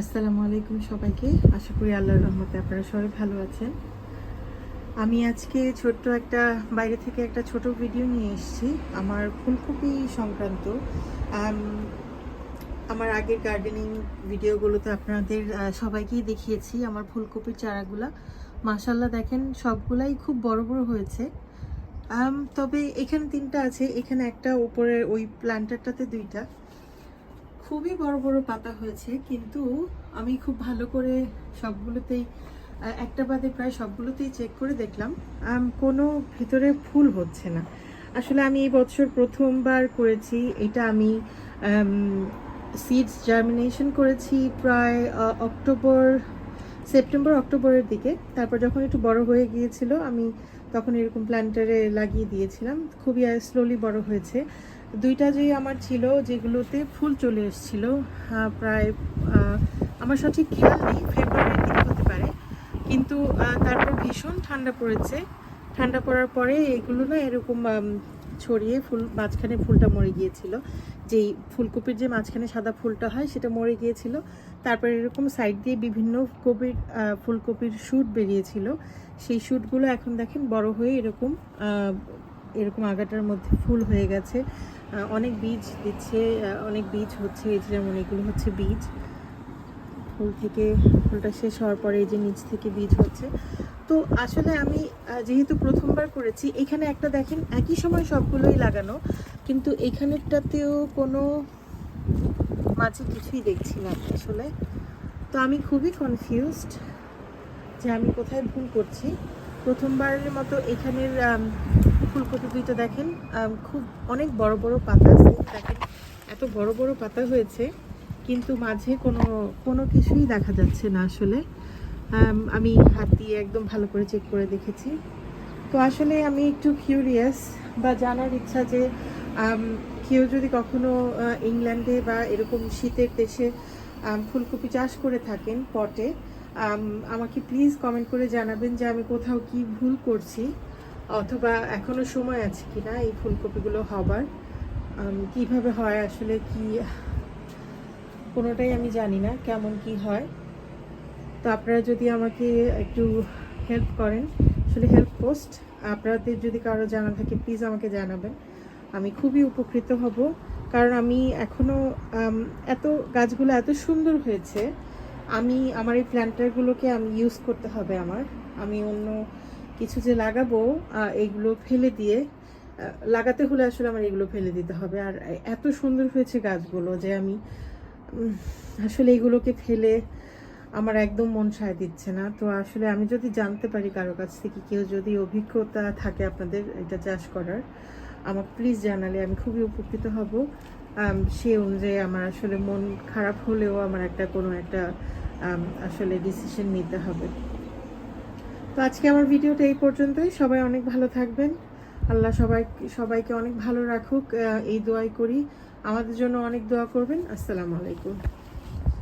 আসসালামু আলাইকুম সবাইকে। আশা করি আল্লাহর রহমতে আপনারা সবাই ভালো আছেন। আমি আজকে ছোট্ট একটা, বাইরে থেকে একটা ছোট ভিডিও নিয়ে এসেছি। আমার ফুলকপি সংক্রান্ত। আমার আগের গার্ডেনিং ভিডিওগুলোতে আপনাদের সবাইকেই দেখিয়েছি আমার ফুলকপির চারাগুলা। মাশাল্লাহ দেখেন, সবগুলাই খুব বড় বড় হয়েছে। তবে এখানে তিনটা আছে। এখানে একটা উপরের ওই প্ল্যান্টারটাতে দুইটা। খুবই বড় বড় পাতা হয়েছে, কিন্তু আমি খুব ভালো করে সবগুলোতেই একটা বাদে প্রায় সবগুলোতেই চেক করে দেখলাম। কোনো ভিতরে ফুল হচ্ছে না। আসলে আমি এই বছর প্রথমবার করেছি, এটা আমি সিডস জার্মিনেশন করেছি প্রায় অক্টোবর, সেপ্টেম্বর, অক্টোবরের দিকে। তারপর যখন একটু বড় হয়ে গিয়েছিল, আমি তখন এরকম প্ল্যান্টারে লাগিয়ে দিয়েছিলাম। খুবই স্লোলি বড় হয়েছে। দুইটা যে আমার ছিল, যেগুলোতে ফুল চলে এসেছিল প্রায় আমার সঠিক খেয়াল নেই ফেব্রুয়ারির দিকে হতে পারে। কিন্তু তারপর ভীষণ ঠান্ডা পড়েছে। ঠান্ডা পড়ার পরে এগুলো না এরকম ছড়িয়ে ফুল, মাঝখানে ফুলটা মরে গিয়েছিল। যেই ফুলকপির যে মাঝখানে সাদা ফুলটা হয়, সেটা মরে গিয়েছিল। তারপরে এরকম সাইড দিয়ে বিভিন্ন কপির ফুলকপির শ্যুট বেরিয়েছিল। সেই শ্যুটগুলো এখন দেখেন বড় হয়ে এরকম এরকম আগাটার মধ্যে ফুল হয়ে গেছে। অনেক বীজ দিচ্ছে অনেক বীজ হচ্ছে, এই যে যেমন এগুলো হচ্ছে বীজ। ফুল থেকে, ফুলটা শেষ হওয়ার পরে এই যে নিচ থেকে বীজ হচ্ছে। তো আসলে আমি যেহেতু প্রথমবার করেছি, এখানে একটা দেখেন, একই সময় সবগুলোই লাগানো, কিন্তু এখানেরটাতেও কোনো মাঝে কিছুই দেখছি না আসলে। তো আমি খুবই কনফিউজড যে আমি কোথায় ভুল করছি। প্রথমবারের মতো এখানের ফুলকপি দুইটা দেখেন। খুব অনেক বড় বড় পাতা আছে। দেখেন, এত বড় বড় পাতা হয়েছে, কিন্তু মাঝে কোনো কোনো কিছুই দেখা যাচ্ছে না আসলে। আমি হাত দিয়ে একদম ভালো করে চেক করে দেখেছি। তো আসলে আমি একটু কিউরিয়াস বা জানার ইচ্ছা যে কেউ যদি কখনো ইংল্যান্ডে বা এরকম শীতের দেশে ফুলকপি চাষ করে থাকেন, পটে আমাকে প্লিজ কমেন্ট করে জানাবেন যে আমি কোথাও কি ভুল করছি অথবা এখনও সময় আছে কি না এই ফুলকপিগুলো হবার। কীভাবে হয় আসলে কি কোনোটাই আমি জানি না কেমন কি হয়। তো আপনারা যদি আমাকে একটু হেল্প করেন আসলে হেল্প পোস্ট আপনাদের যদি কারও জানা থাকে প্লিজ আমাকে জানাবেন। আমি খুবই উপকৃত হব কারণ আমি এখনও আম, এত গাছগুলো এত সুন্দর হয়েছে আমি, আমার এই প্ল্যান্টারগুলোকে আমি ইউজ করতে হবে আমার। আমি অন্য কিছু যে লাগাবো এইগুলো ফেলে দিয়ে লাগাতে হলে আসলে আমার এগুলো ফেলে দিতে হবে। আর এত সুন্দর হয়েছে গাছগুলো যে আমি আসলে এগুলোকে ফেলে আমার একদম মন সায় দিচ্ছে না। তো আসলে আমি যদি জানতে পারি কারও কাছ থেকে, কেউ যদি অভিজ্ঞতা থাকে আপনাদের এটা চাষ করার, আমাকে প্লিজ জানালে আমি খুবই উপকৃত হব। সে অনুযায়ী আমার আসলে মন খারাপ হলেও আমার একটা কোনো একটা আসলে ডিসিশন নিতে হবে। তো আজকে আমার ভিডিওটা এই পর্যন্তই। সবাই অনেক ভালো থাকবেন। আল্লাহ সবাই, সবাইকে অনেক ভালো রাখুক। এই দোয়াই করি। আমাদের জন্য অনেক দোয়া করবেন। আসসালামু আলাইকুম।